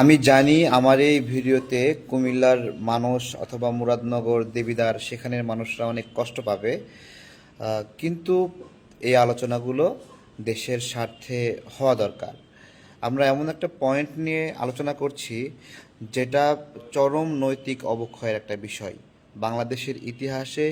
আমি জানি আমার এই ভিডিওতে কুমিল্লার মানুষ অথবা মুরাদনগর দেবিদার সেখানের মানুষরা অনেক কষ্ট পাবে কিন্তু এই আলোচনাগুলো দেশের স্বার্থে হওয়া দরকার। আমরা এমন একটা পয়েন্ট নিয়ে আলোচনা করছি যেটা চরম নৈতিক অবক্ষয়ের একটা বিষয়। বাংলাদেশের ইতিহাসে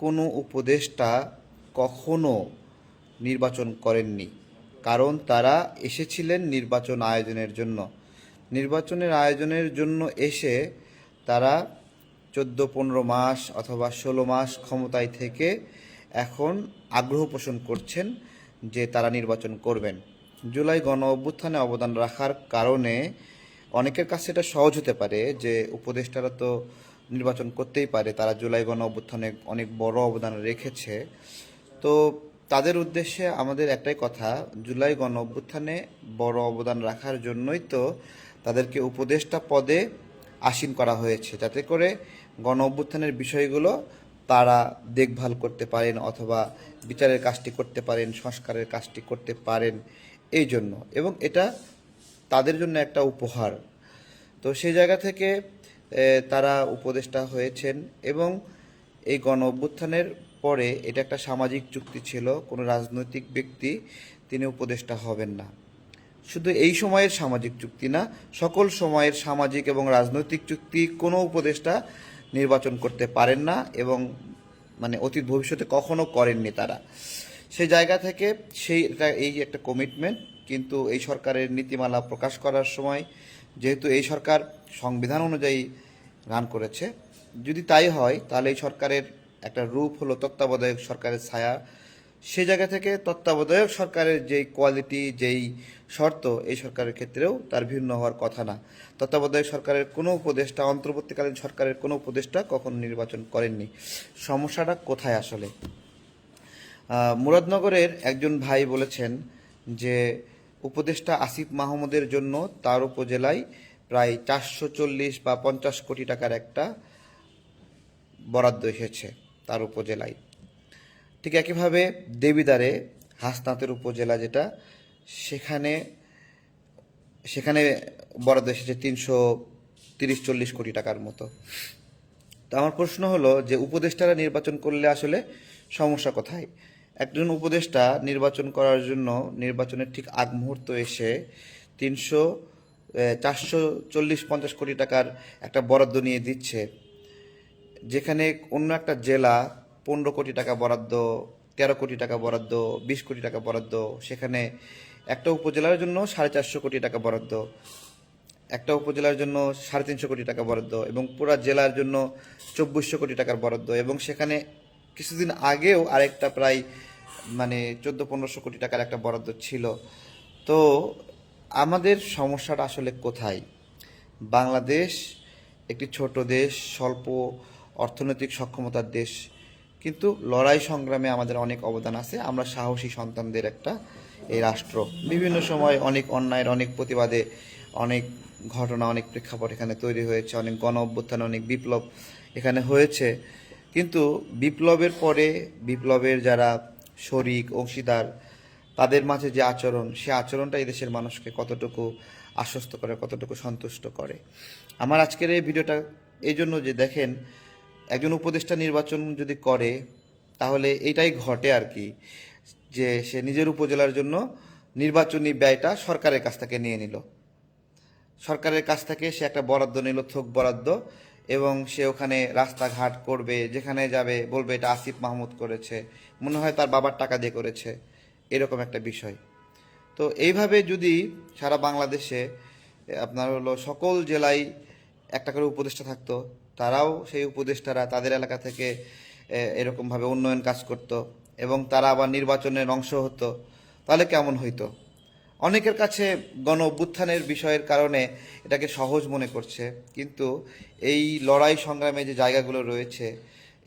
কোনো উপদেষ্টা কখনো নির্বাচন করেননি। কারণ তারা এসেছিলেন নির্বাচন আয়োজনের জন্য। নির্বাচনের আয়োজনের জন্য এসে তারা চোদ্দ, পনেরো মাস অথবা ষোলো মাস ক্ষমতায় থেকে এখন আগ্রহ পোষণ করছেন যে তারা নির্বাচন করবেন। জুলাই গণ অভ্যুত্থানে অবদান রাখার কারণে অনেকের কাছে এটা সহজ হতে পারে যে উপদেষ্টারা তো নির্বাচন করতেই পারে, তারা জুলাই গণ অভ্যুত্থানে অনেক বড় অবদান রেখেছে। তো তাদের উদ্দেশ্যে আমাদের একটাই কথা, জুলাই গণ অভ্যুত্থানে বড় অবদান রাখার জন্যই তো তাদেরকে উপদেষ্টা পদে আসীন করা হয়েছে, যাতে করে গণ অভ্যুত্থানের বিষয়গুলো তারা দেখভাল করতে পারেন অথবা বিচারের কাজটি করতে পারেন, সংস্কারের কাজটি করতে পারেন এই জন্য। এবং এটা তাদের জন্য একটা উপহার। তো সেই জায়গা থেকে তারা উপদেষ্টা হয়েছেন এবং এই গণ অভ্যুত্থানের পরে এটা একটা সামাজিক চুক্তি ছিল, কোনো রাজনৈতিক ব্যক্তি তিনি উপদেষ্টা হবেন না। শুধু এই সময়ের সামাজিক চুক্তি না, সকল সময়ের সামাজিক এবং রাজনৈতিক চুক্তি কোনো উপদেষ্টা নির্বাচন করতে পারেন না এবং মানে অতীত ভবিষ্যতে কখনো করেননি তারা। সেই জায়গা থেকে সেই এই একটা কমিটমেন্ট কিন্তু এই সরকারের নীতিমালা প্রকাশ করার সময় যেহেতু এই সরকার সংবিধান অনুযায়ী রান করেছে, যদি তাই হয়, তাহলে এই সরকারের একটা রূপ হলো তত্ত্বাবধায়ক সরকারের ছায়া। সে জায়গা থেকে তত্ত্বাবধায়ক সরকারের যেই কোয়ালিটি, যেই শর্ত, এই সরকারের ক্ষেত্রেও তার ভিন্ন হওয়ার কথা না। তত্ত্বাবধায়ক সরকারের কোনো উপদেষ্টা, অন্তর্বর্তীকালীন সরকারের কোনো উপদেষ্টা কখনো নির্বাচন করেননি। সমস্যাটা কোথায় আসলে? মুরাদনগরের একজন ভাই বলেছেন যে, উপদেষ্টা আসিফ মাহমুদের জন্য তার উপজেলায় প্রায় চারশো চল্লিশ বা পঞ্চাশ কোটি টাকার একটা বরাদ্দ এসেছে। তার উপজেলায়। ঠিক একইভাবে দেবিদারে হাসনাতের উপজেলা যেটা, সেখানে সেখানে বরাদ্দ এসেছে তিনশো তিরিশ, চল্লিশ কোটি টাকার মতো। তো আমার প্রশ্ন হলো যে উপদেষ্টারা নির্বাচন করলে আসলে সমস্যা কোথায়? একজন উপদেষ্টা নির্বাচন করার জন্য নির্বাচনের ঠিক আগ মুহূর্ত এসে তিনশো চারশো চল্লিশ, পঞ্চাশ কোটি টাকার একটা বরাদ্দ নিয়ে দিচ্ছে যেখানে অন্য একটা জেলা পনেরো কোটি টাকা বরাদ্দ, তেরো কোটি টাকা বরাদ্দ, বিশ কোটি টাকা বরাদ্দ, সেখানে একটা উপজেলার জন্য সাড়ে চারশো কোটি টাকা বরাদ্দ, একটা উপজেলার জন্য সাড়ে তিনশো কোটি টাকা বরাদ্দ এবং পুরা জেলার জন্য চব্বিশশো কোটি টাকার বরাদ্দ এবং সেখানে কিছুদিন আগেও আরেকটা প্রায় মানে চোদ্দ পনেরোশো কোটি টাকার একটা বরাদ্দ ছিল। তো আমাদের সমস্যাটা আসলে কোথায়? বাংলাদেশ একটি ছোট দেশ, স্বল্প অর্থনৈতিক সক্ষমতার দেশ। কিন্তু লড়াই সংগ্রামে আমাদের অনেক অবদান আছে। আমরা সাহসী সন্তানদের একটা এই রাষ্ট্র। বিভিন্ন সময় অনেক অন্যায়ের, অনেক প্রতিবাদে অনেক ঘটনা, অনেক প্রেক্ষাপট এখানে তৈরি হয়েছে। অনেক গণ অভ্যুত্থান, অনেক বিপ্লব এখানে হয়েছে। কিন্তু বিপ্লবের পরে বিপ্লবের যারা শরিক, অংশীদার, তাদের মাঝে যে আচরণ, সে আচরণটা এই দেশের মানুষকে কতটুকু আশ্বস্ত করে, কতটুকু সন্তুষ্ট করে। আমার আজকের এই ভিডিওটা এই জন্য যে দেখেন একজন উপদেষ্টা নির্বাচন যদি করে, তাহলে এটাই ঘটে আর কি, যে সে নিজের উপজেলার জন্য নির্বাচনী ব্যয়টা সরকারের কাছ থেকে নিয়ে নিল। সরকারের কাছ থেকে সে একটা বরাদ্দ নিল, থোক বরাদ্দ, এবং সে ওখানে রাস্তাঘাট করবে, যেখানে যাবে, বলবে এটা আসিফ মাহমুদ করেছে, মনে হয় তার বাবার টাকা দিয়ে করেছে, এরকম একটা বিষয়। তো এইভাবে যদি সারা বাংলাদেশে আপনার হলো সকল জেলায় একটা করে উপদেষ্টা থাকতো তারাও সেই উপদেষ্টারা তাদের এলাকা থেকে এরকমভাবে উন্নয়ন কাজ করত এবং তারা আবার নির্বাচনের অংশ হতো। তাহলে কেমন হইতো? অনেকের কাছে গণ অভ্যুত্থানের বিষয়ের কারণে এটাকে সহজ মনে করছে। কিন্তু এই লড়াই সংগ্রামে যে জায়গাগুলো রয়েছে,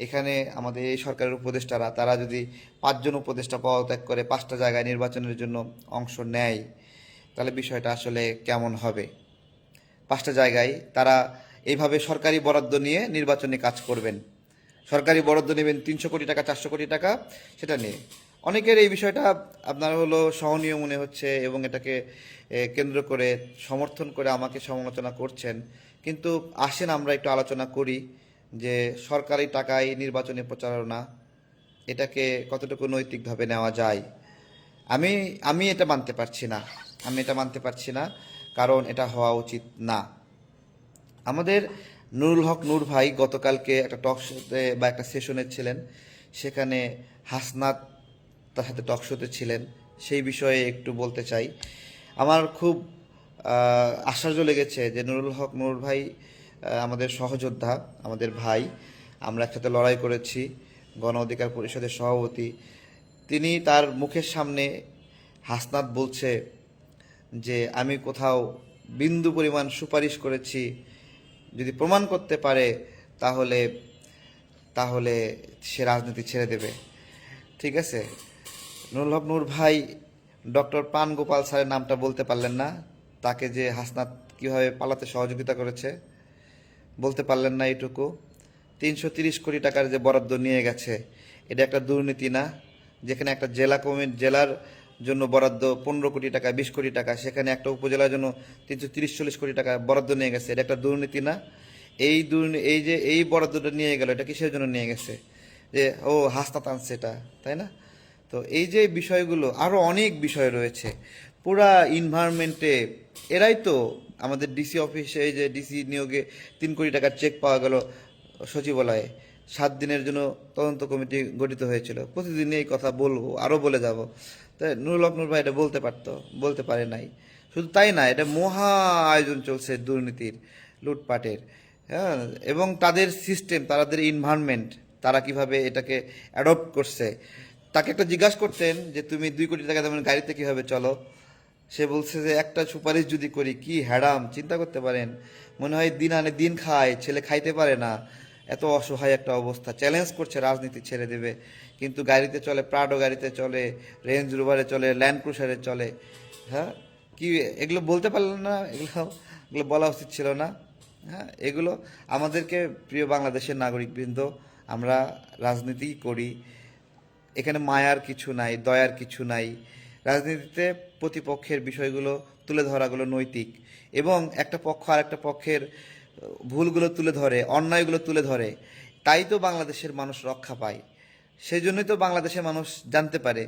এখানে আমাদের এই সরকারের উপদেষ্টারা, তারা যদি পাঁচজন উপদেষ্টা পদত্যাগ করে পাঁচটা জায়গায় নির্বাচনের জন্য অংশ নেয়, তাহলে বিষয়টা আসলে কেমন হবে? পাঁচটা জায়গায় তারা এইভাবে সরকারি বরাদ্দ নিয়ে নির্বাচনে কাজ করবেন। সরকারি বরাদ্দ নেবেন তিনশো কোটি টাকা, চারশো কোটি টাকা, সেটা নিয়ে। অনেকের এই বিষয়টা আপনার হলো সহনীয় মনে হচ্ছে এবং এটাকে কেন্দ্র করে সমর্থন করে আমাকে সমালোচনা করছেন। কিন্তু আসেন আমরা একটু আলোচনা করি যে সরকারি টাকায় নির্বাচনী প্রচারণা, এটাকে কতটুকু নৈতিকভাবে নেওয়া যায়? আমি আমি এটা মানতে পারছি না। আমি এটা মানতে পারছি না, কারণ এটা হওয়া উচিত না। আমাদের নুরুল হক নূর ভাই গতকালকে একটা টক শোতে বা একটা সেশনে ছিলেন। সেখানে হাসনাত তার সাথে টক শোতে ছিলেন। সেই বিষয়ে একটু বলতে চাই। আমার খুব আশ্চর্য লেগেছে যে নুরুল হক নূর ভাই আমাদের সহযোদ্ধা, আমাদের ভাই। আমরা একসাথে লড়াই করেছি, গণ অধিকার পরিষদের সভাপতি। তিনি তার মুখের সামনে হাসনাত বলছে যে, আমি কোথাও বিন্দু পরিমাণ সুপারিশ করেছি যদি প্রমাণ করতে পারে, তাহলে তাহলে সে রাজনীতি ছেড়ে দেবে। ঠিক আছে? নুরুল হক নূর ভাই, ডক্টর পান গোপাল স্যারের নামটা বলতে পারলেন না। তাকে যে হাসনাত কীভাবে পালাতে সহযোগিতা করেছে, বলতে পারলেন না এইটুকু। তিনশো তিরিশ কোটি টাকার যে বরাদ্দ নিয়ে গেছে, এটা একটা দুর্নীতি না। যেখানে একটা জেলা কমিটি, জেলার জন্য বরাদ্দ পনেরো কোটি টাকা, বিশ কোটি টাকা। সেখানে একটা উপজেলার জন্য তিনশো তিরিশ, চল্লিশ কোটি টাকা বরাদ্দ নিয়ে গেছে। এটা একটা দুর্নীতি না। এই দুর্নীতি এই যে, এই বরাদ্দটা নিয়ে গেল, এটা কিসের জন্য নিয়ে গেছে? যে, ও হাসনা টানছে এটা, তাই না? তো এই যে বিষয়গুলো আরও অনেক বিষয় রয়েছে। পুরা ইনভায়রনমেন্টে এরাই তো আমাদের ডিসি অফিসে যে ডিসি নিয়োগে তিন কোটি টাকার চেক পাওয়া গেল সচিবালয়ে। সাত দিনের জন্য তদন্ত কমিটি গঠিত হয়েছিল। প্রতিদিন এই কথা বলব আরও বলে যাব। তাই নুরুল হক নূর ভাই এটা বলতে পারতো, বলতে পারে নাই। শুধু তাই না, এটা মহা আয়োজন চলছে দুর্নীতির, লুটপাটের হ্যাঁ? এবং তাদের সিস্টেম তাদের ইনভায়রনমেন্ট তারা কীভাবে এটাকে অ্যাডপ্ট করছে। তাকে একটা জিজ্ঞাসা করতেন যে, তুমি দুই কোটি টাকা তেমন গাড়িতে কীভাবে চলো? সে বলছে যে, একটা সুপারিশ যদি করি, কি হ্যাডাম চিন্তা করতে পারেন। মনে হয় দিন আনে দিন খায়, ছেলে খাইতে পারে না। এত অসহায় একটা অবস্থা। চ্যালেঞ্জ করছে রাজনীতি ছেড়ে দেবে। কিন্তু গাড়িতে চলে প্রাডো গাড়িতে চলে রেঞ্জ রোভারে চলে ল্যান্ড ক্রুশারে চলে। হ্যাঁ? কি এগুলো বলতে পারলেন না? এগুলো এগুলো বলা উচিত ছিল না। হ্যাঁ? এগুলো আমাদেরকে প্রিয় বাংলাদেশের নাগরিকবৃন্দ, আমরা রাজনীতি করি। এখানে মায়ার কিছু নাই, দয়ার কিছু নাই। রাজনীতিতে প্রতিপক্ষের বিষয়গুলো তুলে ধরাগুলো নৈতিক। এবং একটা পক্ষ আর একটা পক্ষের ভুলগুলো তুলে ধরে, অন্যায়গুলো তুলে ধরে, তাই তো বাংলাদেশের মানুষ রক্ষা পায়। সেই জন্যই তো বাংলাদেশের মানুষ জানতে পারে,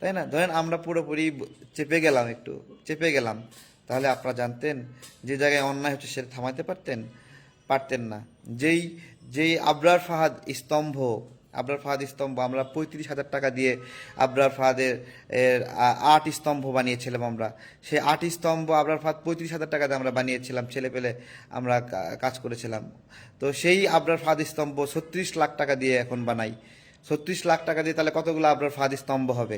তাই না? ধরেন আমরা পুরোপুরি চেপে গেলাম একটু, চেপে গেলাম। তাহলে আপনারা জানতেন যে জায়গায় অন্যায় হচ্ছে সেটা থামাতে পারতেন? পারতেন না। যেই যেই আবরার ফাহাদ স্তম্ভ আবরার ফাহাদ স্তম্ভ, আমরা পঁয়ত্রিশ হাজার টাকা দিয়ে আবরার ফাহাদের আট স্তম্ভ বানিয়েছিলাম আমরা। সেই আট স্তম্ভ, আবরার ফাহাদ পঁয়ত্রিশ হাজার টাকা দিয়ে আমরা বানিয়েছিলাম, ছেলে পেলে আমরা কাজ করেছিলাম। তো সেই আবরার ফাহাদ স্তম্ভ ছত্রিশ লাখ টাকা দিয়ে এখন বানাই। ছত্রিশ লাখ টাকা দিয়ে তাহলে কতগুলো আবরার ফাহাদ স্তম্ভ হবে?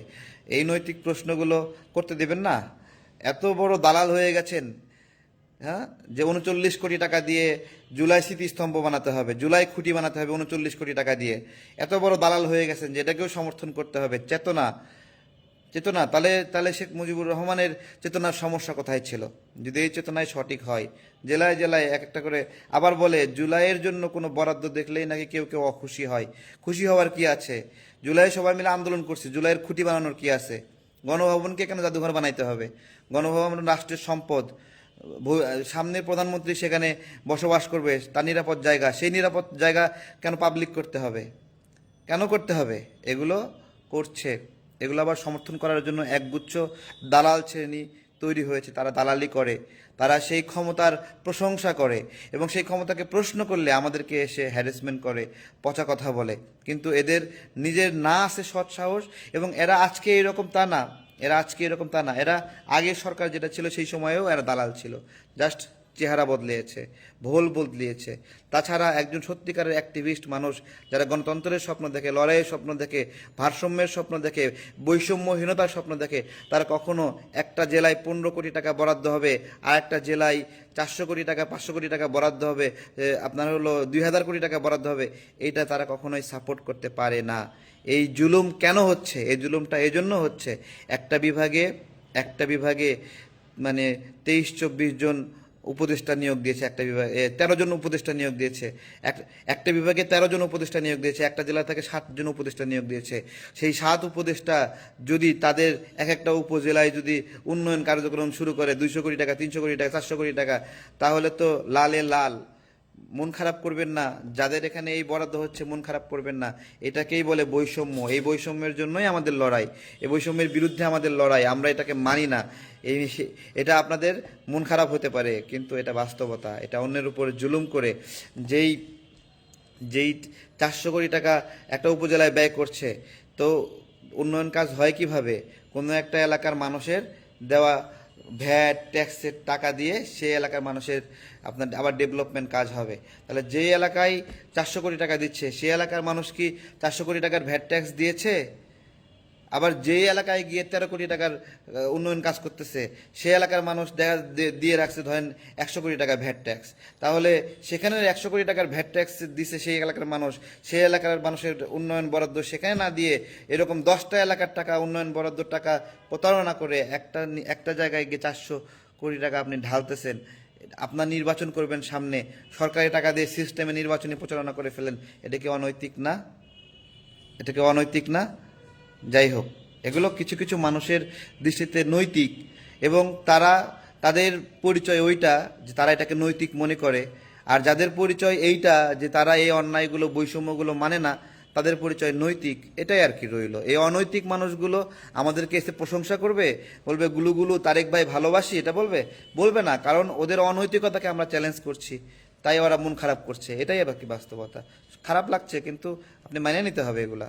এই নৈতিক প্রশ্নগুলো করতে দেবেন না? এত বড় দালাল হয়ে গেছেন। হ্যাঁ? যে উনচল্লিশ কোটি টাকা দিয়ে জুলাই স্মৃতিস্তম্ভ বানাতে হবে, জুলাই খুঁটি বানাতে হবে উনচল্লিশ কোটি টাকা দিয়ে। এত বড় দালাল হয়ে গেছেন যে এটাকেও সমর্থন করতে হবে। চেতনা চেতনা, তাহলে তাহলে শেখ মুজিবুর রহমানের চেতনার সমস্যা কোথায় ছিল? যদি এই চেতনায় সঠিক হয়, জেলায় জেলায় এক একটা করে আবার বলে, জুলাইয়ের জন্য কোনো বরাদ্দ দেখলেই নাকি কেউ কেউ অখুশি হয়। খুশি হওয়ার কি আছে? জুলাই সবাই মিলে আন্দোলন করছে, জুলাইয়ের খুঁটি বানানোর কি আছে? গণভবনকে কেন জাদুঘর বানাইতে হবে? গণভবন রাষ্ট্রের সম্পদ সামনের প্রধানমন্ত্রী সেখানে বসবাস করবে, তার নিরাপদ জায়গা, সেই নিরাপদ জায়গা কেন পাবলিক করতে হবে? কেন করতে হবে? এগুলো করছে। এগুলো আবার সমর্থন করার জন্য একগুচ্ছ দালাল শ্রেণি তৈরি হয়েছে, তারা দালালি করে, তারা সেই ক্ষমতার প্রশংসা করে এবং সেই ক্ষমতাকে প্রশ্ন করলে আমাদেরকে এসে হ্যারাসমেন্ট করে, পচা কথা বলে। কিন্তু এদের নিজের না আছে সৎ সাহস এবং এরা আজকে এরকম তা না। এরা আজকে এরকম তা না। এরা আগের সরকার যেটা ছিল সেই সময়েও এরা দালাল ছিল। জাস্ট চেহারা বদলিয়েছে, ভোল বদলিয়েছে। তাছাড়া একজন সত্যিকারের অ্যাক্টিভিস্ট মানুষ যারা গণতন্ত্রের স্বপ্ন দেখে, লড়াইয়ের স্বপ্ন দেখে, ভারসাম্যের স্বপ্ন দেখে, বৈষম্যহীনতার স্বপ্ন দেখে, তারা কখনো একটা জেলায় পনেরো কোটি টাকা বরাদ্দ হবে, আর একটা জেলায় চারশো কোটি টাকা, পাঁচশো কোটি টাকা বরাদ্দ হবে আপনার হলো দুই হাজার কোটি টাকা বরাদ্দ হবে। এইটা তারা কখনোই সাপোর্ট করতে পারে না। এই জুলুম কেন হচ্ছে? এই জুলুমটা এজন্য হচ্ছে। একটা বিভাগে একটা বিভাগে মানে তেইশ চব্বিশ জন উপদেষ্টা নিয়োগ দিয়েছে একটা বিভাগে তেরো জন উপদেষ্টা নিয়োগ দিয়েছে। এক- একটা বিভাগে তেরো জন উপদেষ্টা নিয়োগ দিয়েছে, একটা জেলা থেকে সাত জন উপদেষ্টা নিয়োগ দিয়েছে। সেই সাত উপদেষ্টা যদি তাদের এক একটা উপজেলায় যদি উন্নয়ন কার্যক্রম শুরু করে দুইশো কোটি টাকা, তিনশো কোটি টাকা, চারশো কোটি টাকা, তাহলে তো লালে লাল। মন খারাপ করবেন না, যাদের এখানে এই বরাদ্দ হচ্ছে মন খারাপ করবেন না। এটাকেই বলে বৈষম্য। এই বৈষম্যের জন্যই আমাদের লড়াই। এই বৈষম্যের বিরুদ্ধে আমাদের লড়াই। আমরা এটাকে মানি না। এই এটা আপনাদের মন খারাপ হতে পারে, কিন্তু এটা বাস্তবতা। এটা অন্যের উপর জুলুম করে যেই যেই চারশো কোটি টাকা একটা উপজেলায় ব্যয় করছে, তো উন্নয়ন কাজ হয় কীভাবে? কোনো একটা এলাকার মানুষের দেওয়া ভ্যাট, ট্যাক্সের টাকা দিয়ে সেই এলাকার মানুষের আপনার আবার ডেভেলপমেন্ট কাজ হবে। তাহলে যে এলাকায় চারশো কোটি টাকা দিচ্ছে সেই এলাকার মানুষ কি চারশো কোটি টাকার ভ্যাট, ট্যাক্স দিয়েছে? আবার যে এলাকায় গিয়ে তেরো কোটি টাকার উন্নয়ন কাজ করতেছে সেই এলাকার মানুষ দেখা দিয়ে- রাখছে ধরেন একশো কোটি টাকা ভ্যাট ট্যাক্স। তাহলে সেখানে একশো কোটি টাকার ভ্যাট ট্যাক্স দিছে সেই এলাকার মানুষ সেই এলাকার মানুষের উন্নয়ন বরাদ্দ সেখানে না দিয়ে এরকম দশটা এলাকার টাকা উন্নয়ন বরাদ্দ টাকা প্রতারণা করে একটা একটা জায়গায় গিয়ে চারশো কোটি টাকা আপনি ঢালতেছেন, আপনার নির্বাচন করবেন সামনে, সরকারি টাকা দিয়ে সিস্টেমে নির্বাচনী প্রচারণা করে ফেলেন, এটা কি অনৈতিক না? এটা কি অনৈতিক না? যাই হোক, এগুলো কিছু কিছু মানুষের দৃষ্টিতে নৈতিক এবং তারা তাদের পরিচয় ওইটা যে তারা এটাকে নৈতিক মনে করে। আর যাদের পরিচয় এইটা যে তারা এই অন্যায়গুলো, বৈষম্যগুলো মানে না, তাদের পরিচয় নৈতিক, এটাই আর কি রইল। এই অনৈতিক মানুষগুলো আমাদেরকে এসে প্রশংসা করবে, বলবে গুলুগুলু তারেক ভাই ভালোবাসি? এটা বলবে? বলবে না, কারণ ওদের অনৈতিকতাকে আমরা চ্যালেঞ্জ করছি। তাই ওরা মন খারাপ করছে। এটাই আবার কি বাস্তবতা? খারাপ লাগছে, কিন্তু আপনি মানিয়ে নিতে হবে এগুলা।